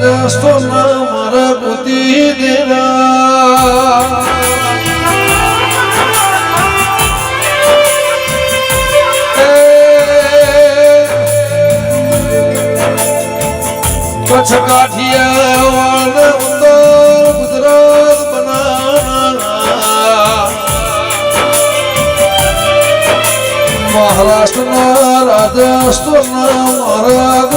રાજસ્થાન મારા ગોતી દેરા કચ્છ કાઠિયા ઉત્તર ગુજરાત બનાના મહારાષ્ટ્રના રાજસ્થાનના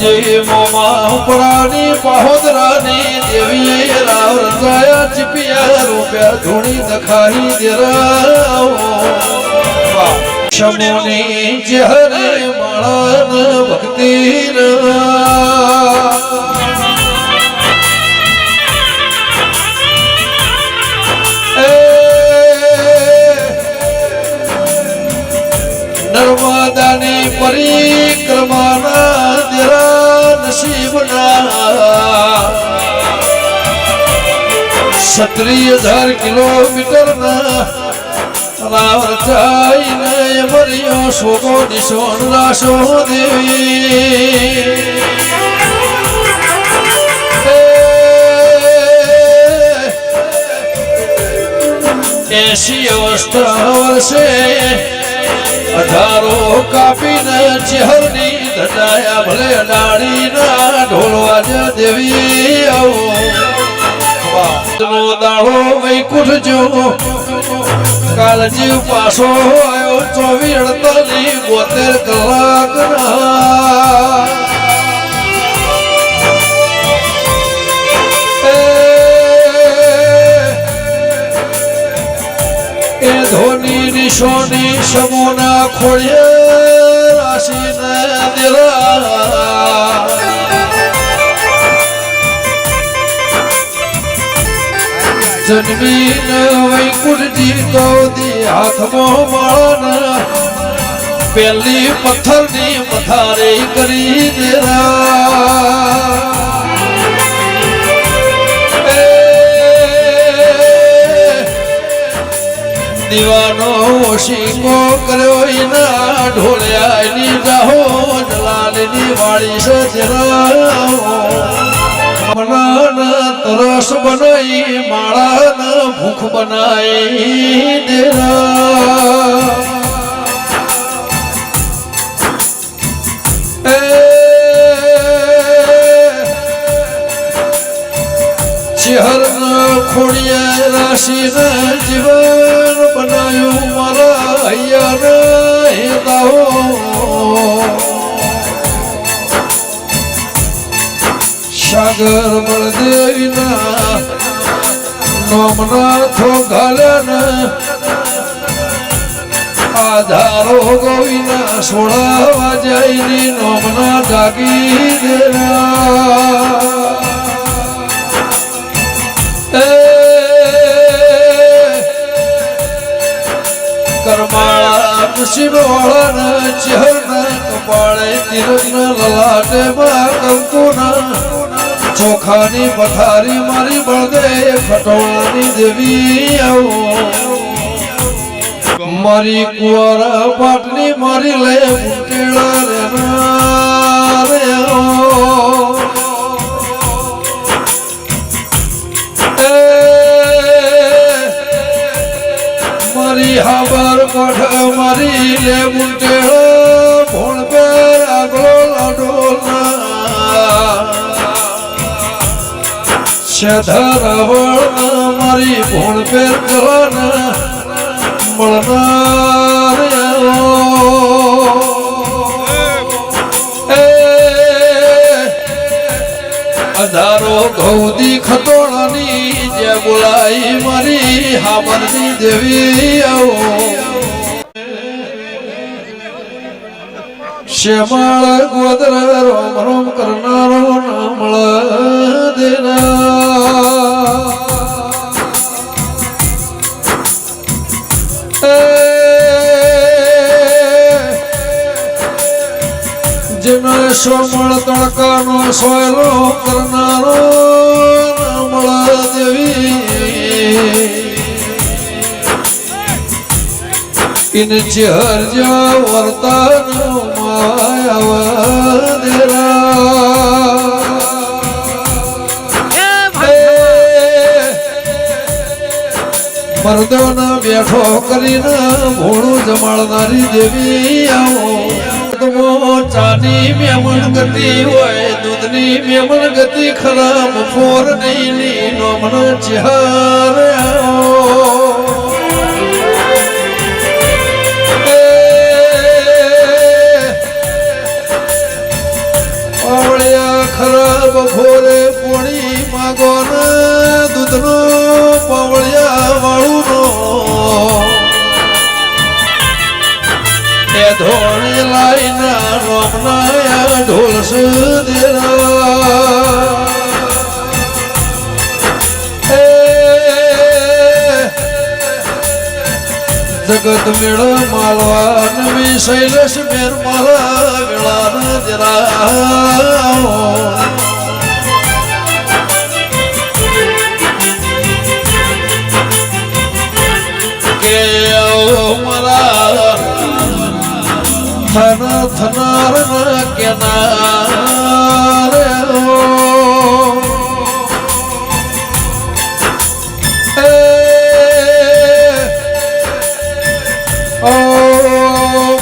વંજે મોમા ઉપરાની પહોદરાની દેવી રાવ રચાયા ચીપિયા રૂપિયા ધૂણી દખાઈ દેરાવો શમોની જહરે માળન ભક્તિ સત્રીય હજાર કિલોમીટરના રાવ રચાઈને મર્યો શોકો દિશો રાશો દેવી. એસી અવસ્થા વર્ષે અધારો કાપીને ચહેરની ધટાયા ભલે ડાળીના ઢોલવા દેવી આવો નો દાડો વૈકુંઠ જો કાલજી પાછો આવ્યો ચોવીસ અડતાલીસ બોતેર કલાક એ ધોની નિશોની સમોના ખોળિયે રાશિને દેરા જન્મીને વૈકુંઠજી ગૌદી હાથમાં માળન પેલી પથ્થરની પથારે કરી દેરા દીવાનો શીંગો કર્યો એના ઢોળ્યા એની જાહો જલાલની વાળી સજરાઓ બનાઈ માળાન ભૂખ બનાવી ચેહર ખોડિયા રાશિ જીવન બનાયું મારા હૈયા હેતાઓ બળદેવીના નોમના થો ઘાલ્યા આધારો ગોવિના સોળાવા જઈને નોમના જાગી દેના કરમાળા વાળાના ચહેરના કપાળે તિરંગના લલાટે માં કંકુના ચોખાની પથારી મારી બળદે ખટોળાની દેવી આવો. મારી કુંવારા પાટની મારી લે ફૂટેલા રેના અધારો ગૌદી ખતોળાની જે બોલાઈ મારી હામરની દેવી આવો. શ્યામાળ ગોદર રોમ રોમ કરનારો નામળ દેના જેનો સોમળ તડકાનો સોયલો કરનારો રમળા દેવી ઇન ચહર જા વર્તન માયાવ દેરા મર્દોને બેઠો કરીને ભોળું જમાડનારી દેવી આવો. તમો ચાની મેમણ ગતિ હોય, દૂધની મેમણ ગતિ ખરાબ, ફોર નહીં નોમણ ચિહાર ખરાબ ફોરે પોણી માગો દૂધનો પવળિયા વાળું નો એ ધોળી લાઈના રોમનાયા ઢોલ સુધેરા જગત મેળો માલવા નવી શૈલેષ મેર મારા વેળા થનાર કેનાર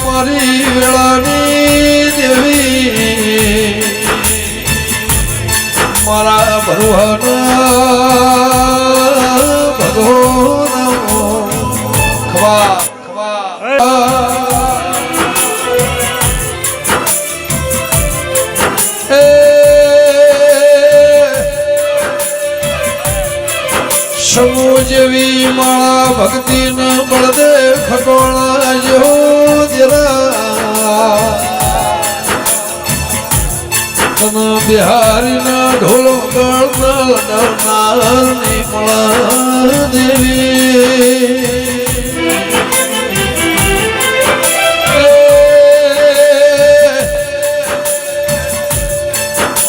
મારી વેળાની દેવી મારા ભગવાન ભગવાન. ખવા જેવી માળા ભક્તિ ન બળદે ખટોળા યો જરા. તન બિહારી ના ઢોલો ની દેવી.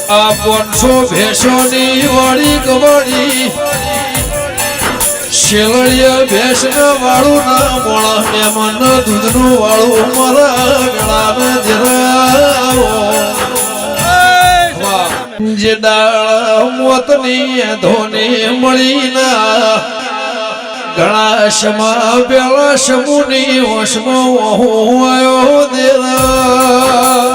આ પાંચસો ભેંસોની વાળી કવાડી ભેંસ ના વાળું ના મોળા મહેમાન દૂધનું વાળું મારા ગળાને ધોની મળી ઘણા શમા પેલા શમુની વશમાં હું આવ્યો દેરા.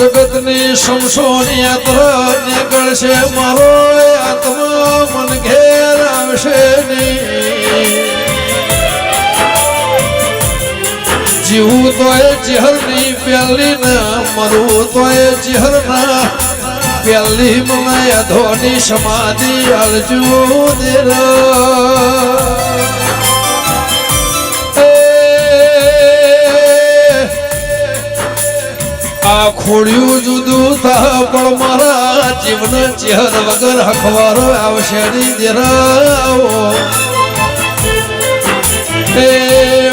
જગતની સમસોની યાત્રા નીકળશે મારો આત્મા મન ઘેર આવશે જીવું તો એ ચહેરની પ્યાલી ના, મરવું તો એ ચહેરના પ્યાલી મને અધોની સમાધિ અલજુ દેરા. આ ખોડિયું જુદું થા પણ મારા જીવન ચહેર વગર હખવારો આવશે દેરાવો હે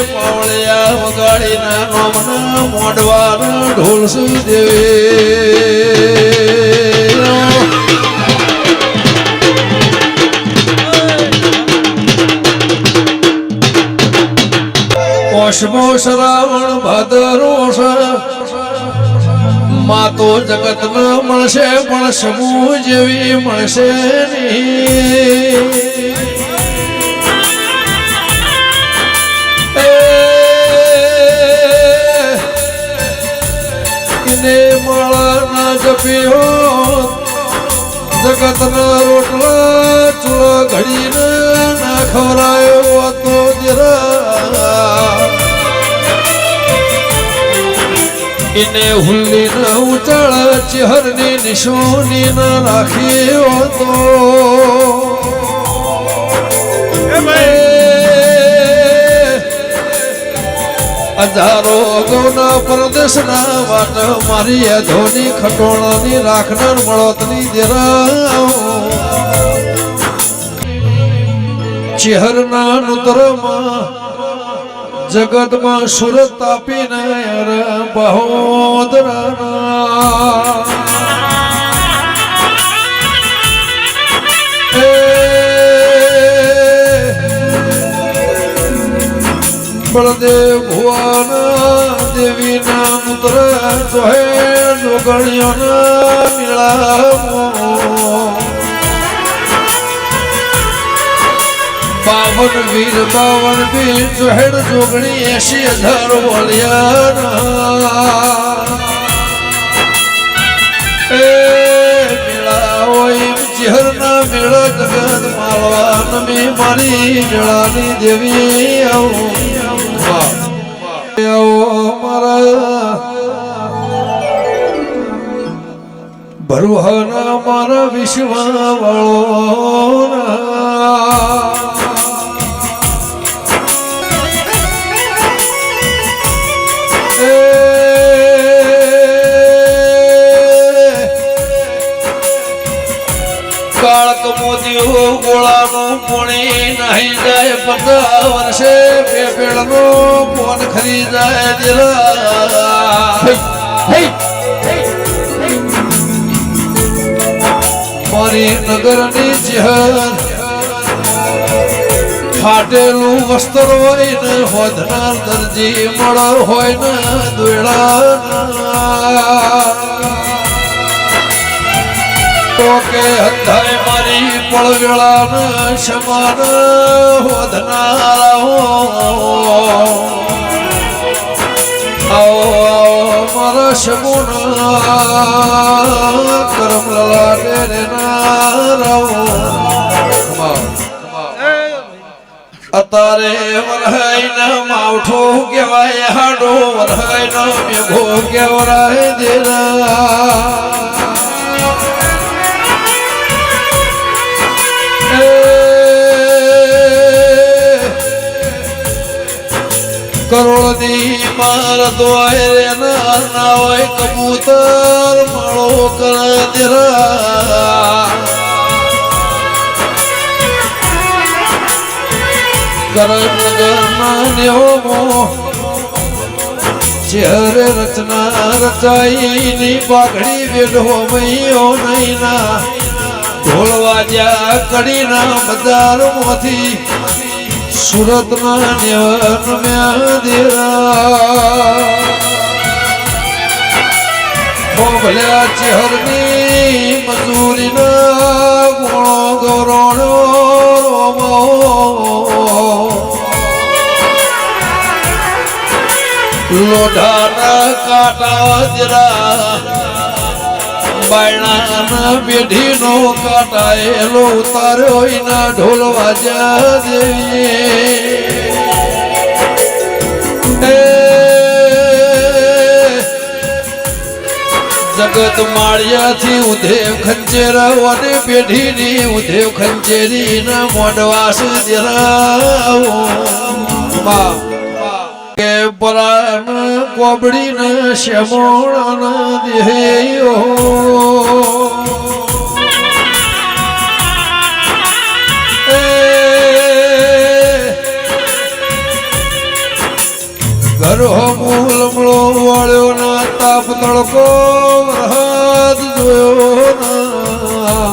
પાવળિયા વગાડીના નોમના મોડવાના ઢોલ શ્રાવણ ભાદરો માં તો જગત મળશે, પણ સમૂહ જેવી મળશે નહીં. કિને માળા ના જપ્યો, જગત ના રોટલા ચૂળા ઘડીને ના ખવરાયો તો જરા ઇને હુલ્લી ન ઉચાળ ચહેરની નિશોની ન રાખ્યો તો હજારો ગૌના પરદેશના વાટ મારી ધોની ખટોળાની રાખનાર મળોતની દેરાઓ. ચહેરના નુતરમાં જગતમાં સુરત તાપીને બહોદરા બળદેવ ભુવન દેવી નામ ઉતર સોહે જોગણ્યો ના મિળા બાવન વીર બાવન વીર જોહેડ જોગણી એસી હજાર વળિયા એ મેળા હોય ચહેરના મેળા જગત માલવાન નમી મારી મેળાની દેવી આવો. મારા ભરવાના મારા વિશ્વ વાળો નહીં જાય પંદર વર્ષે બે પેડનો ફોન ખરી જાય મારી નગરની જહર. ફાટેલું વસ્ત્ર હોય ને હોધનાર દરજી મળ હોય ને દોડા તો કે અંધાય મારી પળવેળા સમાન હોધનારા હો મારા શમુના કરમ લલાટે રે નારાવો અતારે વરહાઈ માવઠો કહેવાય, હાડો વરહાઈ નો મેઘો કહેવાય, દેરા. કરોડની માર દોય રે ના હોય કબૂતર માળો કરા દેરા. કરણનગર ના નેવો ચહેરે રચના રચાઈ ની પાઘડી વેઢો મૈયો નહીં ના ઢોલ વાજ્યા કડીના બજાર માંથી સુરત ના નેવન મ્યાદેરા ભોગલ્યા ચહેરની મજૂરી ના ગુણો ગૌરણો લોઢાના કાટા જરા બાયણાના પેઢીનો કાટાયેલો ઉતાર્યો એના ઢોલ વાજા દેવી જગત માળિયાથી ઉધેવ ખંચેરાઓને પેઢીની ઉધેવ ખંચેરી ના મોડવાસ દેરાવો બા કે પરાન કોબડી ન શ્યામોણ દેહયો ઘરો મૂલ મળો વાળ્યો ના તાપ તડકો વરસાદ જોયો ના.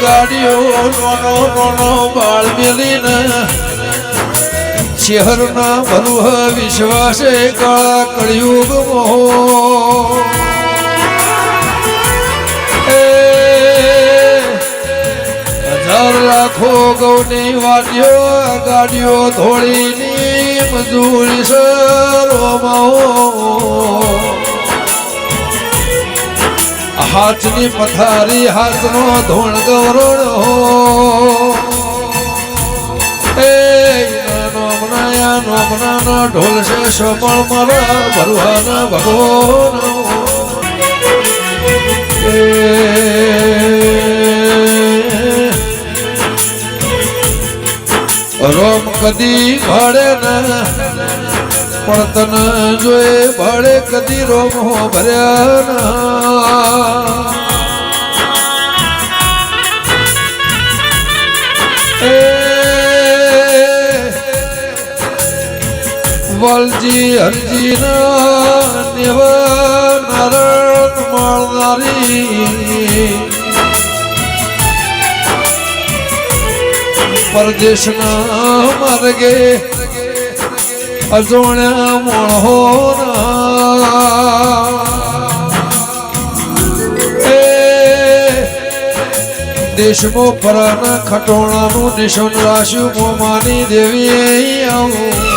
ગાડીઓ નોનો નોનો બાળ મેલીને શહેરના ભરુહ વિશ્વાસે કાળા કળિયુગ મોહો. હજાર લાખો ગૌની વાડીઓ, ગાડીઓ ધોળીની મજૂરી સરોમાં હાથની પથારી, હાથનો ધોણ ગૌરણ એ નોમનાનો ઢોલ છે સોમળ મારા ભરવાના ભગવાન. રોમ કદી ભળે ને, પણ તને જોઈ ભળે કદી રોમ ભર્યા ના. વલજી હરજી ના નેવ નારણ મળનારી. પરદેશના માર્ગે અજોણ્યા મોણહો એ દેશમાં પરાના ખટોણાનું નિશાન રાશ્યું મોમાની દેવી આવું.